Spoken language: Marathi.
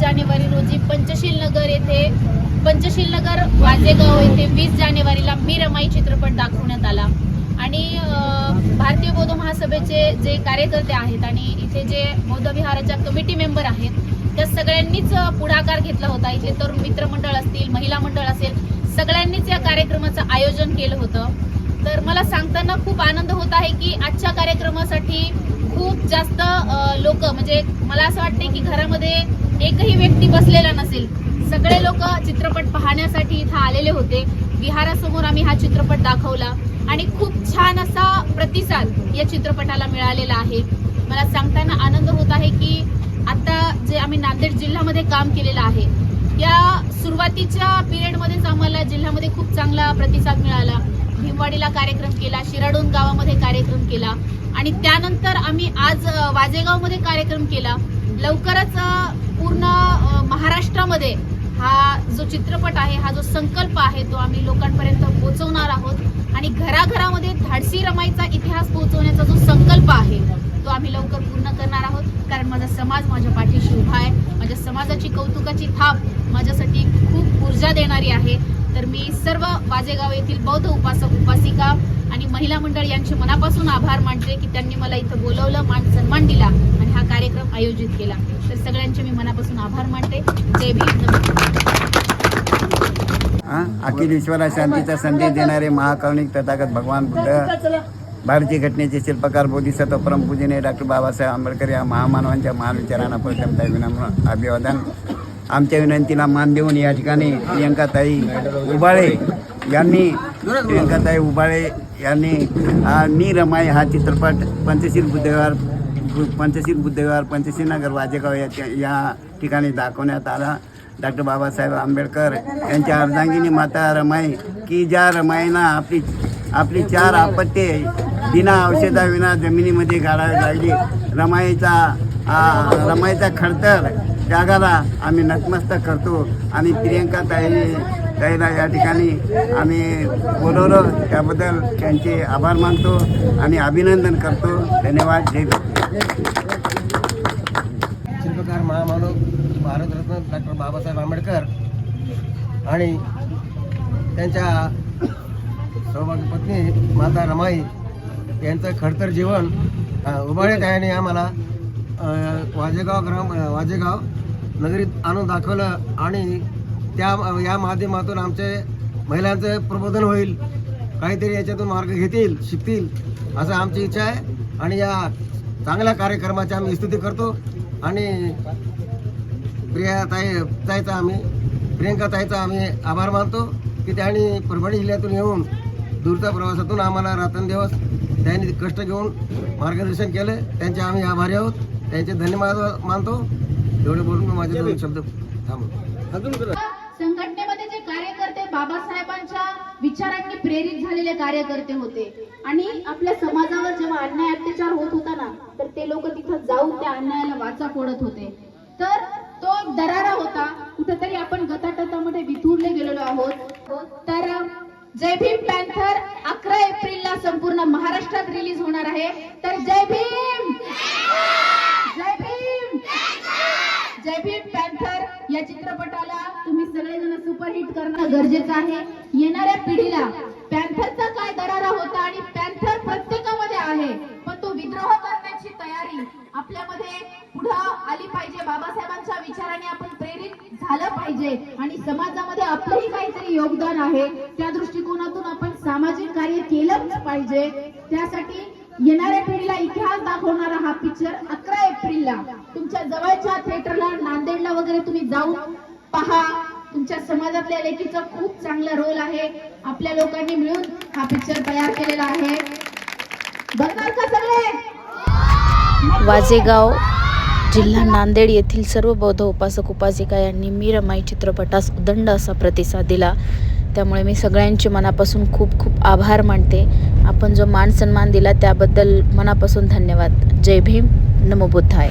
जानेवारी रोजी पंचशील नगर येथे पंचशील नगर वाजेगाव येथे वीस जानेवारीला मी रमाई चित्रपट दाखवण्यात आला. आणि भारतीय बौद्ध महासभेचे जे कार्यकर्ते आहेत आणि इथे जे बौद्ध विहाराच्या कमिटी मेंबर आहेत त्या सगळ्यांनीच पुढाकार घेतला होता. इथे तरुण मित्रमंडळ असतील महिला मंडळ असेल सगळ्यांनीच या कार्यक्रमाचं आयोजन केलं होतं. तर मला सांगताना खूप आनंद होत आहे की आजच्या कार्यक्रमासाठी खूप जास्त लोक म्हणजे मला असं वाटते की घरामध्ये एकही व्यक्ती बसलेला नसेल. सगळे लोक चित्रपट पाहण्यासाठी इथं आलेले होते. विहारासमोर आम्ही हा चित्रपट दाखवला आणि खूप छान असा प्रतिसाद या चित्रपटाला मिळालेला आहे. मला सांगताना आनंद होत आहे की आता जे आम्ही नांदेड जिल्ह्यामध्ये काम केलेलं आहे या सुरुवातीच्या पिरियडमध्येच आम्हाला जिल्ह्यामध्ये खूप चांगला प्रतिसाद मिळाला. भीमवाडीला कार्यक्रम केला शिराडोन गावामध्ये कार्यक्रम केला. आणि त्यानंतर आम्ही आज वाजेगावमध्ये कार्यक्रम केला. लवकरच पूर्ण महाराष्ट्रामध्ये हा जो चित्रपट आहे हा जो संकल्प आहे तो आम्ही लोकांपर्यंत पोहोचवणार आहोत. आणि घराघरामध्ये धाडसी रमाईचा इतिहास पोहोचवण्याचा जो संकल्प आहे तो आम्ही लवकर पूर्ण करणार आहोत. कारण माझा समाज माझ्या पाठीशी उभा आहे. माझ्या समाजाची कौतुकाची थाप माझ्यासाठी खूप ऊर्जा देणारी आहे. तर मी सर्व वाजेगाव येथील बौद्ध उपासक उपासिका आणि महिला मंडळ यांचे मनापासून आभार मानते की त्यांनी मला इथं बोलवलं मान सन्मान दिला आणि हा कार्यक्रम आयोजित केला. तर सगळ्यांचे मी मनापासून आभार मानते. जय भीम अखिल ईश्वरा शांतीचा संदेश देणारे महाकारुणिक तथागत भगवान बुद्ध भारतीय घटनेचे शिल्पकार बोधिसत्व परमपूजने डॉक्टर बाबासाहेब आंबेडकर या महामानवांच्या महान विचारांना प्रथमता विनम्र अभिवादन. आमच्या विनंतीला मान देऊन या ठिकाणी प्रियंकाताई उबाळे यांनी प्रियंकाताई उबाळे यांनी हा मी रमाई हा चित्रपट पंचशील बुद्धवार पंचशील बुद्धवार पंचशील नगर वाजेगाव या या ठिकाणी दाखवण्यात आला. डॉक्टर बाबासाहेब आंबेडकर यांच्या अर्धांगिनी माता रमाई की ज्या रमाईनं आपली आपली चार आपत्ते बिना औषधाविना जमिनीमध्ये गाडावी लागली. रमाईचा रमाईचा खडतर जागाला आम्ही नतमस्तक करतो. आणि प्रियंका ताई त्यांना या ठिकाणी आम्ही बोलवलं. त्याबद्दल त्यांचे आभार मानतो आणि अभिनंदन करतो. धन्यवाद. जय शिल्पकार महामानव भारतरत्न डॉक्टर बाबासाहेब आंबेडकर आणि त्यांच्या सौभाग्य पत्नी माता रमाई यांचं खडतर जीवन अ, आहे आम्हाला वाजेगाव ग्राम वाजेगाव नगरीत आणून दाखवलं आणि त्या या माध्यमातून आमचे महिलांचं प्रबोधन होईल काहीतरी याच्यातून मार्ग घेतील शिकतील असं आमची इच्छा आहे. आणि या चांगल्या कार्यक्रमाची आम्ही स्तुती करतो. आणि प्रिया ताई ताईचा आम्ही प्रियंका ताईचा आम्ही आभार मानतो की त्यांनी परभणी जिल्ह्यातून येऊन दूरच्या प्रवासातून आम्हाला रात्रंदिवस त्यांनी कष्ट घेऊन मार्गदर्शन केले. त्यांचे आम्ही आभारी आहोत. त्यांचे धन्यवाद मानतो. एवढे बोलून माझे दोन शब्द थांबतो संघटनेमध्ये जे कार्यकर्ते बाबासाहेबांच्या विचारांनी प्रेरित झालेले कार्यकर्ते होते. आणि आपल्या समाजावर जेव्हा अन्याय अत्याचार होत होता ना तर ते लोक तिथं जाऊन त्या अन्यायाला वाचा फोडत होते. तर तो एक दरारा होता. कुठेतरी आपण गटाटटामध्ये विथुरले गेलेलो आहोत. तर जय भीम पॅन्थर अकरा एप्रिलला संपूर्ण महाराष्ट्रात रिलीज होणार आहे. तर जय भीम जय भीम जय तर या चित्रपटाला तुम्ही सगळेजण सुपरहिट करणं गरजेचं आहे. येणाऱ्या पिढीला पॅन्थरचा काय दरारा होता आणि पॅन्थर प्रत्येकामध्ये आहे पण तो विद्रोह करण्याची तयारी आपल्यामध्ये पुढं आली पाहिजे. बाबासाहेबांच्या विचाराने आपण प्रेरित झालं पाहिजे आणि समाजामध्ये आपलंही काहीतरी योगदान आहे. त्या दृष्टिकोनातून आपण सामाजिक कार्य केलंच पाहिजे. त्यासाठी येणाऱ्या पिढीला इतिहास दाखवणारा हा पिक्चर अकरा एप्रिलला. तुमच्या जवळच्या थिएटरला नांदेडला वगैरे तुम्ही जाऊन पहा. तुमच्या समाजातल्या लेखीचा खूप चांगला रोल आहे. आपल्या लोकांनी मिळून हा पिक्चर तयार केलेला आहे. बघणार का सगळे! वाजेगाव जिल्हा नांदेड येथील सर्व बौद्ध उपासक उपासिका यांनी मी रमाई चित्रपटास उदंड असा प्रतिसाद दिला. त्यामुळे मी सगळ्यांचे मनापासून खूप खूप आभार मानते. आपण जो मान सन्मान दिला त्याबद्दल मनापासून धन्यवाद. जय भीम. नमो बुद्धाय.